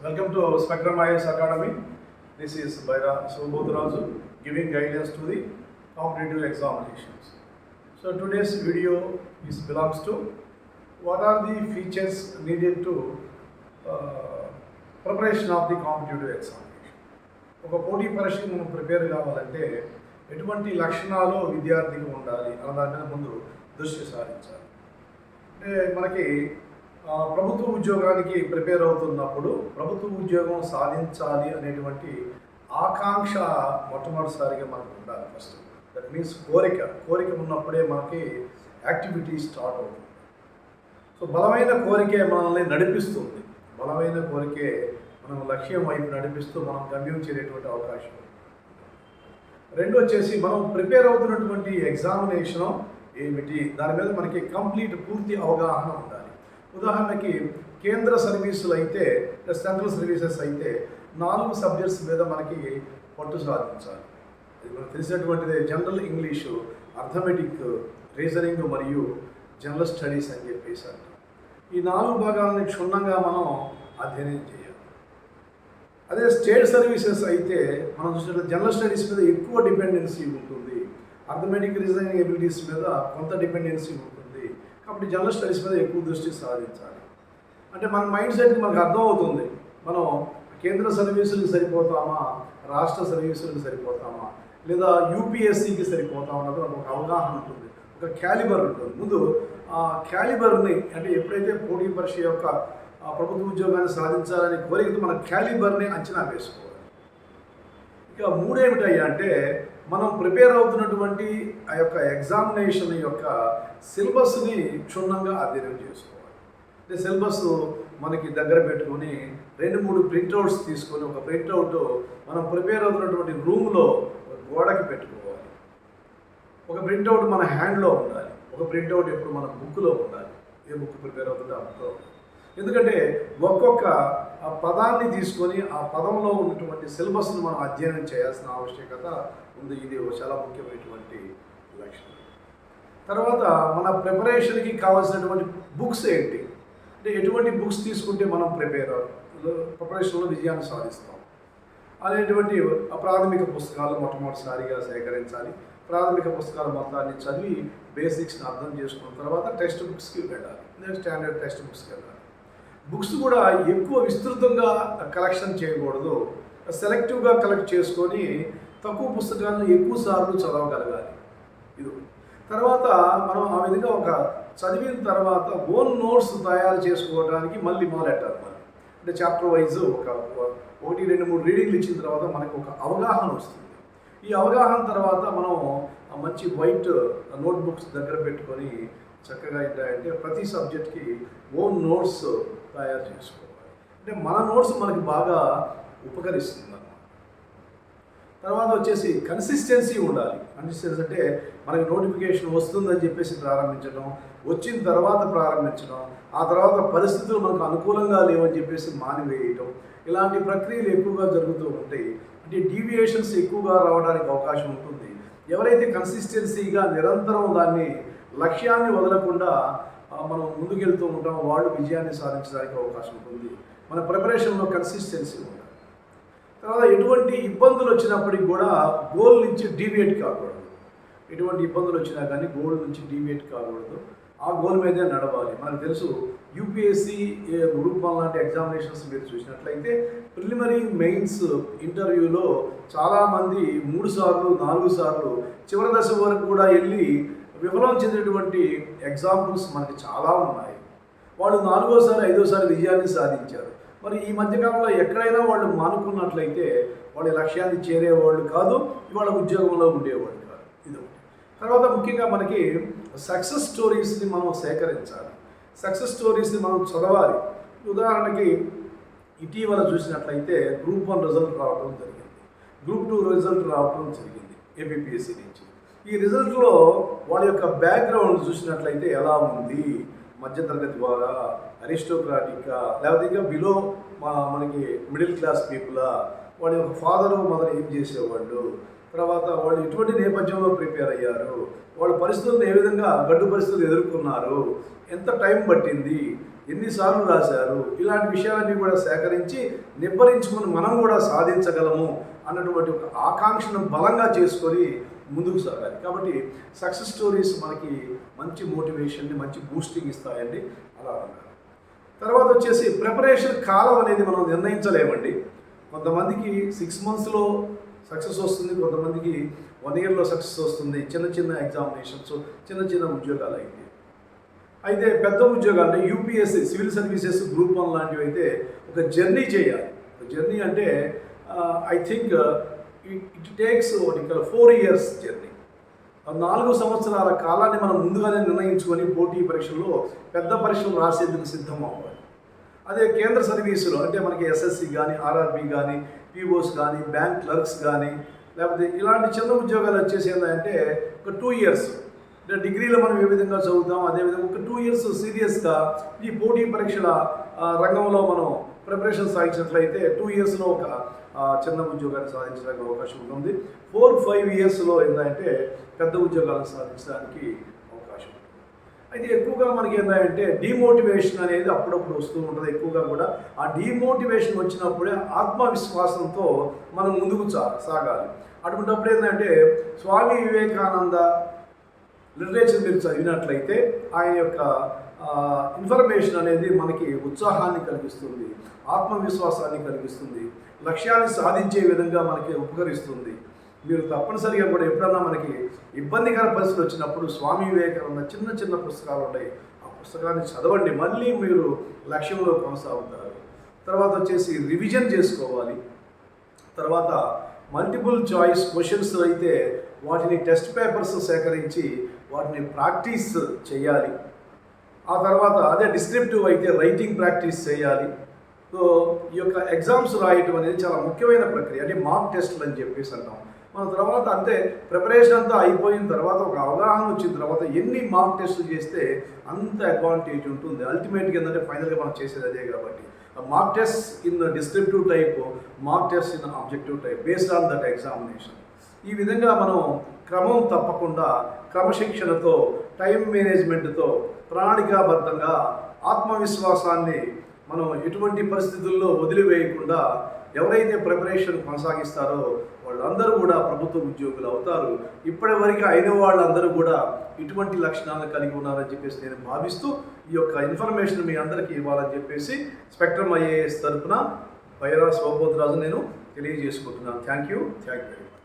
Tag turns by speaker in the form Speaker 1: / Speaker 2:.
Speaker 1: Welcome to spectrum IAS academy this is by Baira Subodharaju giving guidance to the competitive examinations so today's video is belongs to what are the features needed to preparation of the competitive examination ఒక పోటీ పరీక్షకు మనం prepare కావాలంటే ఎటువంటి లక్షణాలు విద్యార్థికి ఉండాలి అన్న దాని ముందు దృష్టి సారించాలి. అంటే మనకి ప్రభుత్వ ఉద్యోగానికి ప్రిపేర్ అవుతున్నప్పుడు ప్రభుత్వ ఉద్యోగం సాధించాలి అనేటువంటి ఆకాంక్ష మొట్టమొదటిసారిగా మనకు ఉండాలి ఫస్ట్ దట్ మీన్స్ కోరిక కోరిక ఉన్నప్పుడే మనకి యాక్టివిటీ స్టార్ట్ అవుతుంది. సో బలమైన కోరికే మనల్ని నడిపిస్తుంది. బలమైన కోరికే మనం లక్ష్యం వైపు నడిపిస్తూ మనం గమ్యం చేరేటువంటి అవకాశం ఉంది. రెండు వచ్చేసి మనం ప్రిపేర్ అవుతున్నటువంటి ఎగ్జామినేషన్ ఏమిటి? దాని మీద మనకి కంప్లీట్ పూర్తి అవగాహన ఉండాలి. ఉదాహరణకి కేంద్ర సర్వీసులు అయితే సెంట్రల్ సర్వీసెస్ అయితే నాలుగు సబ్జెక్ట్స్ మీద మనకి పట్టు సాధించాలి. ఇది మనకు తెలిసినటువంటిది జనరల్ ఇంగ్లీషు అర్థమెటిక్ రీజనింగ్ మరియు జనరల్ స్టడీస్ అని చెప్పేసి అంటాం. ఈ నాలుగు భాగాలని క్షుణ్ణంగా మనం అధ్యయనం చేయాలి. అదే స్టేట్ సర్వీసెస్ అయితే మనం చూసినట్టు జనరల్ స్టడీస్ మీద ఎక్కువ డిపెండెన్సీ ఉంటుంది. అర్థమెటిక్ రీజనింగ్ ఎబిలిటీస్ మీద కొంత డిపెండెన్సీ ఉంటుంది. కాబట్టి జనరల్ స్టడీస్ మీద ఎక్కువ దృష్టి సాధించాలి అంటే మన మైండ్ సెట్కి మనకు అర్థమవుతుంది. మనం కేంద్ర సర్వీసులకు సరిపోతామా? రాష్ట్ర సర్వీసులకు సరిపోతామా? లేదా యూపీఎస్సికి సరిపోతామా అన్నది మనకు ఒక అవగాహన ఉంటుంది. ఒక క్యాలిబర్ ఉంటుంది. ముందు ఆ క్యాలిబర్ని అంటే ఎప్పుడైతే పోటీ పరీక్ష యొక్క ప్రభుత్వ ఉద్యోగాన్ని సాధించాలని కోరికతో మన క్యాలిబర్ని అంచనా వేసుకోవాలి. ఇక మూడేమిటయ్యా అంటే మనం ప్రిపేర్ అవుతున్నటువంటి ఆ యొక్క ఎగ్జామినేషన్ యొక్క సిలబస్ని క్షుణ్ణంగా అధ్యయనం చేసుకోవాలి. అంటే సిలబస్ మనకి దగ్గర పెట్టుకొని రెండు మూడు ప్రింట్అవుట్స్ తీసుకొని ఒక ప్రింట్అవుట్ మనం ప్రిపేర్ అవుతున్నటువంటి రూమ్లో గోడకి పెట్టుకోవాలి. ఒక ప్రింట్అవుట్ మన హ్యాండ్లో ఉండాలి. ఒక ప్రింట్అవుట్ ఎప్పుడు మన బుక్లో ఉండాలి. ఏ బుక్ ప్రిపేర్ అవుతుందో ఆ బుక్లో ఎందుకంటే ఒక్కొక్క ఆ పదాన్ని తీసుకొని ఆ పదంలో ఉన్నటువంటి సిలబస్ను మనం అధ్యయనం చేయాల్సిన ఆవశ్యకత ఉంది. ఇది ఒక చాలా ముఖ్యమైనటువంటి లక్షణం. తర్వాత మన ప్రిపరేషన్కి కావాల్సినటువంటి బుక్స్ ఏంటి? అంటే ఎటువంటి బుక్స్ తీసుకుంటే మనం ప్రిపేర్ ప్రిపరేషన్లో విజయాన్ని సాధిస్తాం. అనేటువంటి ఆ ప్రాథమిక పుస్తకాలు మొట్టమొదటిసారిగా సేకరించాలి. ప్రాథమిక పుస్తకాల మొత్తాన్ని చదివి బేసిక్స్ని అర్థం చేసుకున్న తర్వాత టెక్స్ట్ బుక్స్కి వెళ్ళాలి. స్టాండర్డ్ టెక్స్ట్ బుక్స్కి వెళ్ళాలి. బుక్స్ కూడా ఎక్కువ విస్తృతంగా కలెక్షన్ చేయకూడదు. సెలెక్టివ్గా కలెక్ట్ చేసుకొని తక్కువ పుస్తకాలను ఎక్కువ సార్లు చదవగలగాలి. ఇది తర్వాత మనం ఆ విధంగా ఒక చదివిన తర్వాత ఓన్ నోట్స్ తయారు చేసుకోవడానికి మళ్ళీ మొదలెట్టాలి మనం. అంటే చాప్టర్ వైజ్ ఒక ఒకటి రెండు మూడు రీడింగ్లు ఇచ్చిన తర్వాత మనకు ఒక అవగాహన వస్తుంది. ఈ అవగాహన తర్వాత మనం మంచి వైట్ నోట్బుక్స్ దగ్గర పెట్టుకొని చక్కగా ఏంటంటే ప్రతి సబ్జెక్ట్కి ఓన్ నోట్స్ తయారు చేసుకోవాలి. అంటే మన నోట్స్ మనకి బాగా ఉపకరిస్తుంది అన్నమాట తర్వాత వచ్చేసి కన్సిస్టెన్సీ ఉండాలి. కన్సిస్టెన్సీ అంటే మనకి నోటిఫికేషన్ వస్తుందని చెప్పేసి ప్రారంభించడం వచ్చిన తర్వాత ప్రారంభించడం ఆ తర్వాత పరిస్థితులు మనకు అనుకూలంగా లేవని చెప్పేసి మానివేయటం ఇలాంటి ప్రక్రియలు ఎక్కువగా జరుగుతూ ఉంటాయి. అంటే డీవియేషన్స్ ఎక్కువగా రావడానికి అవకాశం ఉంటుంది. ఎవరైతే కన్సిస్టెన్సీగా నిరంతరం దాన్ని లక్ష్యాన్ని వదలకుండా మనం ముందుకెళ్తూ ఉంటాం వాళ్ళు విజయాన్ని సాధించడానికి అవకాశం ఉంటుంది. మన ప్రిపరేషన్లో కన్సిస్టెన్సీ ఉండాలి. తర్వాత ఎటువంటి ఇబ్బందులు వచ్చినప్పటికి కూడా గోల్ నుంచి డీవియేట్ కాకూడదు. ఎటువంటి ఇబ్బందులు వచ్చినా కానీ గోల్ నుంచి డీవియేట్ కాకూడదు. ఆ గోల్ మీదే నడవాలి. మనకు తెలుసు యూపీఎస్సి గ్రూప్ వన్ లాంటి ఎగ్జామినేషన్స్ మీరు చూసినట్లయితే ప్రిలిమరీ మెయిన్స్ ఇంటర్వ్యూలో చాలామంది మూడు సార్లు నాలుగు సార్లు చివరి దశ వరకు కూడా వెళ్ళి విఫలం చెందినటువంటి ఎగ్జాంపుల్స్ మనకి చాలా ఉన్నాయి. వాళ్ళు నాలుగోసారి ఐదోసారి విజయాన్ని సాధించారు మరి ఈ మధ్యకాలంలో ఎక్కడైనా వాళ్ళు మానుకున్నట్లయితే వాళ్ళ లక్ష్యాన్ని చేరేవాళ్ళు కాదు ఇవాళ ఉద్యోగంలో ఉండేవాళ్ళు కాదు. ఇది ఒకటి. తర్వాత ముఖ్యంగా మనకి సక్సెస్ స్టోరీస్ని మనం సేకరించాలి. సక్సెస్ స్టోరీస్ని మనం చదవాలి. ఉదాహరణకి ఇటీవల చూసినట్లయితే గ్రూప్ వన్ రిజల్ట్ రావడం జరిగింది. గ్రూప్ టూ రిజల్ట్ రావడం జరిగింది. ఏబిపిఎస్సి నుంచి. ఈ రిజల్ట్లో వాళ్ళ యొక్క బ్యాక్గ్రౌండ్ చూసినట్లయితే ఎలా ఉంది? మధ్యతరగతి ద్వారా అరిస్టోక్రాటిక్గా లేకపోతే ఇంకా బిలో మా మనకి మిడిల్ క్లాస్ పీపులా వాళ్ళ యొక్క ఫాదరు మదర్ ఏం చేసేవాళ్ళు? తర్వాత వాళ్ళు ఎటువంటి నేపథ్యంలో ప్రిపేర్ అయ్యారు? వాళ్ళ పరిస్థితులను ఏ విధంగా గడ్డు పరిస్థితులు ఎదుర్కొన్నారు? ఎంత టైం పట్టింది? ఎన్నిసార్లు రాశారు? ఇలాంటి విషయాలన్నీ కూడా సేకరించి నిబ్బరించుకుని మనం కూడా సాధించగలము అన్నటువంటి ఒక ఆకాంక్షను బలంగా చేసుకొని ముందుకు సాగాలి. కాబట్టి సక్సెస్ స్టోరీస్ మనకి మంచి మోటివేషన్ని మంచి బూస్టింగ్ ఇస్తాయండి. అలా అన్నారు. తర్వాత వచ్చేసి ప్రిపరేషన్ కాలం అనేది మనం నిర్ణయించలేమండి. కొంతమందికి సిక్స్ మంత్స్లో సక్సెస్ వస్తుంది కొంతమందికి వన్ ఇయర్లో సక్సెస్ వస్తుంది. చిన్న చిన్న ఎగ్జామినేషన్స్ చిన్న చిన్న ఉద్యోగాలు అయితే. అయితే పెద్ద ఉద్యోగాలు అంటే UPSC civil services group one లాంటివి అయితే ఒక జర్నీ చేయాలి. జర్నీ అంటే ఐ థింక్ ఇట్ టేక్స్ ఇక్కడ ఫోర్ ఇయర్స్ జర్నీ నాలుగు సంవత్సరాల కాలాన్ని మనం ముందుగానే నిర్ణయించుకొని పోటీ పరీక్షల్లో పెద్ద పరీక్షలు రాసేందుకు సిద్ధం అవ్వాలి. అదే కేంద్ర సర్వీసులు అంటే మనకి ఎస్ఎస్సి కానీ ఆర్ఆర్బి కానీ పీఓస్ కానీ బ్యాంక్ క్లర్క్స్ కానీ లేకపోతే ఇలాంటి చిన్న ఉద్యోగాలు వచ్చేసి ఏంటంటే ఒక టూ ఇయర్స్ అంటే డిగ్రీలో మనం ఏ విధంగా చదువుతాం అదేవిధంగా ఒక టూ ఇయర్స్ సీరియస్గా ఈ పోటీ పరీక్షల రంగంలో మనం ప్రిపరేషన్ సాగించినట్లయితే టూ ఇయర్స్లో ఒక చిన్న ఉద్యోగాన్ని సాధించడానికి అవకాశం ఉంటుంది. ఫోర్ ఫైవ్ ఇయర్స్లో ఏంటంటే పెద్ద ఉద్యోగాలను సాధించడానికి అవకాశం ఉంటుంది. అయితే ఎక్కువగా మనకి ఏంటంటే డిమోటివేషన్ అనేది అప్పుడప్పుడు వస్తూ ఉంటుంది. ఎక్కువగా కూడా ఆ డిమోటివేషన్ వచ్చినప్పుడే ఆత్మవిశ్వాసంతో మనం ముందుకు సా సాగాలి. అటువంటిప్పుడు ఏంటంటే స్వామి వివేకానంద లిటరేచర్ మీరు చదివినట్లయితే ఆయన యొక్క ఇన్ఫర్మేషన్ అనేది మనకి ఉత్సాహాన్ని కలిగిస్తుంది ఆత్మవిశ్వాసాన్ని కలిగిస్తుంది. లక్ష్యాన్ని సాధించే విధంగా మనకి ఉపకరిస్తుంది. మీరు తప్పనిసరిగా కూడా ఎప్పుడన్నా మనకి ఇబ్బందికర పరిస్థితులు వచ్చినప్పుడు స్వామి వివేకానంద చిన్న చిన్న పుస్తకాలు ఉంటాయి. ఆ పుస్తకాన్ని చదవండి. మళ్ళీ మీరు లక్ష్యంలో కొనసాగుతారు. తర్వాత వచ్చేసి రివిజన్ చేసుకోవాలి. తర్వాత మల్టిపుల్ చాయిస్ క్వశ్చన్స్ అయితే వాటిని టెస్ట్ పేపర్స్ సేకరించి వాటిని ప్రాక్టీస్ చేయాలి. ఆ తర్వాత అదే డిస్క్రిప్టివ్ అయితే రైటింగ్ ప్రాక్టీస్ చేయాలి. ఈ యొక్క ఎగ్జామ్స్ రాయటం అనేది చాలా ముఖ్యమైన ప్రక్రియ అంటే మాక్ టెస్ట్లు అని చెప్పేసి అంటాం. మన తర్వాత అంతే ప్రిపరేషన్ అంతా అయిపోయిన తర్వాత ఒక అవగాహన వచ్చిన తర్వాత ఎన్ని మార్క్ టెస్టులు చేస్తే అంత అడ్వాంటేజ్ ఉంటుంది. అల్టిమేట్గా ఏంటంటే ఫైనల్గా మనం చేసేది అదే కాబట్టి. Mark test in descriptive type mark test in objective type based on that examination ఈ విధంగా మనం క్రమం తప్పకుండా క్రమశిక్షణతో టైం మేనేజ్మెంట్తో ప్రణాళికాబద్ధంగా ఆత్మవిశ్వాసాన్ని మనం ఎటువంటి పరిస్థితుల్లో వదిలివేయకుండా ఎవరైతే ప్రిపరేషన్ కొనసాగిస్తారో వాళ్ళందరూ కూడా ప్రభుత్వ ఉద్యోగులు అవుతారు. ఇప్పటి వరకు అయిన వాళ్ళందరూ కూడా ఇటువంటి లక్షణాలను కలిగి ఉన్నారని చెప్పేసి నేను భావిస్తూ ఈ యొక్క ఇన్ఫర్మేషన్ మీ అందరికీ ఇవ్వాలని చెప్పేసి స్పెక్ట్రమ్ ఐఏఎస్ తరఫున వైరా శివబోధరాజు నేను తెలియజేసుకుంటున్నాను. Thank you thank you very much